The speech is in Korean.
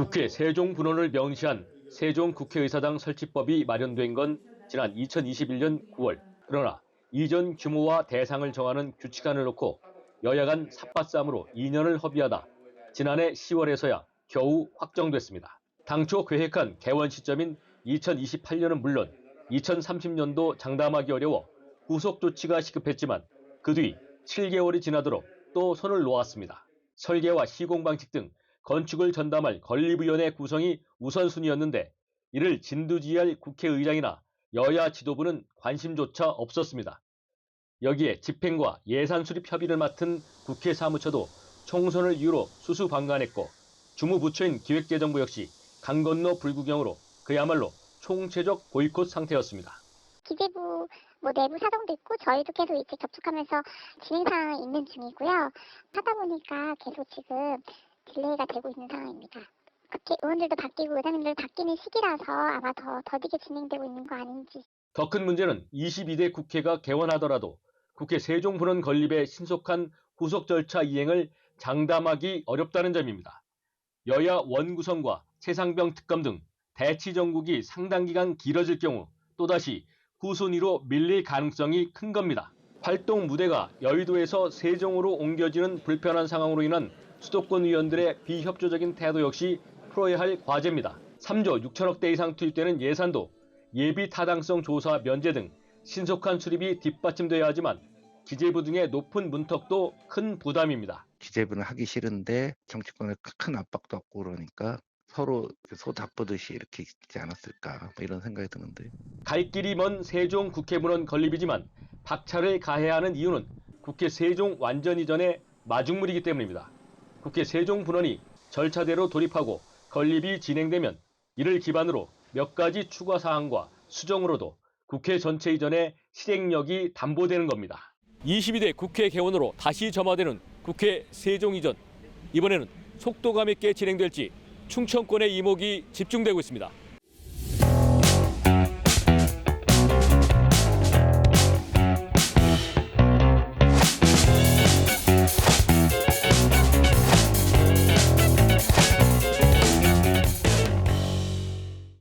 국회 세종분원을 명시한 세종국회의사당 설치법이 마련된 건 지난 2021년 9월. 그러나 이전 규모와 대상을 정하는 규칙안을 놓고 여야 간 삽바싸움으로 2년을 허비하다 지난해 10월에서야 겨우 확정됐습니다. 당초 계획한 개원 시점인 2028년은 물론 2030년도 장담하기 어려워 후속 조치가 시급했지만 그 뒤 7개월이 지나도록 또 손을 놓았습니다. 설계와 시공 방식 등 건축을 전담할 건립위원회 구성이 우선순위였는데 이를 진두지휘할 국회의장이나 여야 지도부는 관심조차 없었습니다. 여기에 집행과 예산 수립 협의를 맡은 국회 사무처도 총선을 이유로 수수방관했고 주무부처인 기획재정부 역시 강 건너 불구경으로 그야말로 총체적 보이콧 상태였습니다. 기재부 뭐 내부 사정도 있고 저희도 계속 이제 접촉하면서 진행 상황이 있는 중이고요. 하다 보니까 계속 지금 딜레이가 되고 있는 상황입니다. 국회 의원들도 바뀌고 의장님들도 바뀌는 시기라서 아마 더 더디게 진행되고 있는 거 아닌지 더 큰 문제는 22대 국회가 개원하더라도 국회 세종분원 건립의 신속한 후속 절차 이행을 장담하기 어렵다는 점입니다. 여야 원구성과 최상병 특검 등 대치 정국이 상당 기간 길어질 경우 또다시 후순위로 밀릴 가능성이 큰 겁니다. 활동 무대가 여의도에서 세종으로 옮겨지는 불편한 상황으로 인한 수도권 의원들의 비협조적인 태도 역시 풀어야 할 과제입니다. 3조 6천억 대 이상 투입되는 예산도 예비 타당성 조사 면제 등 신속한 수립이 뒷받침돼야 하지만 기재부 등의 높은 문턱도 큰 부담입니다. 기재부는 하기 싫은데 정치권에 큰 압박도 없고 그러니까 서로 소 닥보듯이 이렇게 있지 않았을까 뭐 이런 생각이 드는데 갈 길이 먼 세종 국회문원 건립이지만 박차를 가해야 하는 이유는 국회 세종 완전 이전의 마중물이기 때문입니다. 국회 세종 분원이 절차대로 돌입하고 건립이 진행되면 이를 기반으로 몇 가지 추가 사항과 수정으로도 국회 전체 이전의 실행력이 담보되는 겁니다. 22대 국회 개원으로 다시 점화되는 국회 세종 이전. 이번에는 속도감 있게 진행될지 충청권의 이목이 집중되고 있습니다.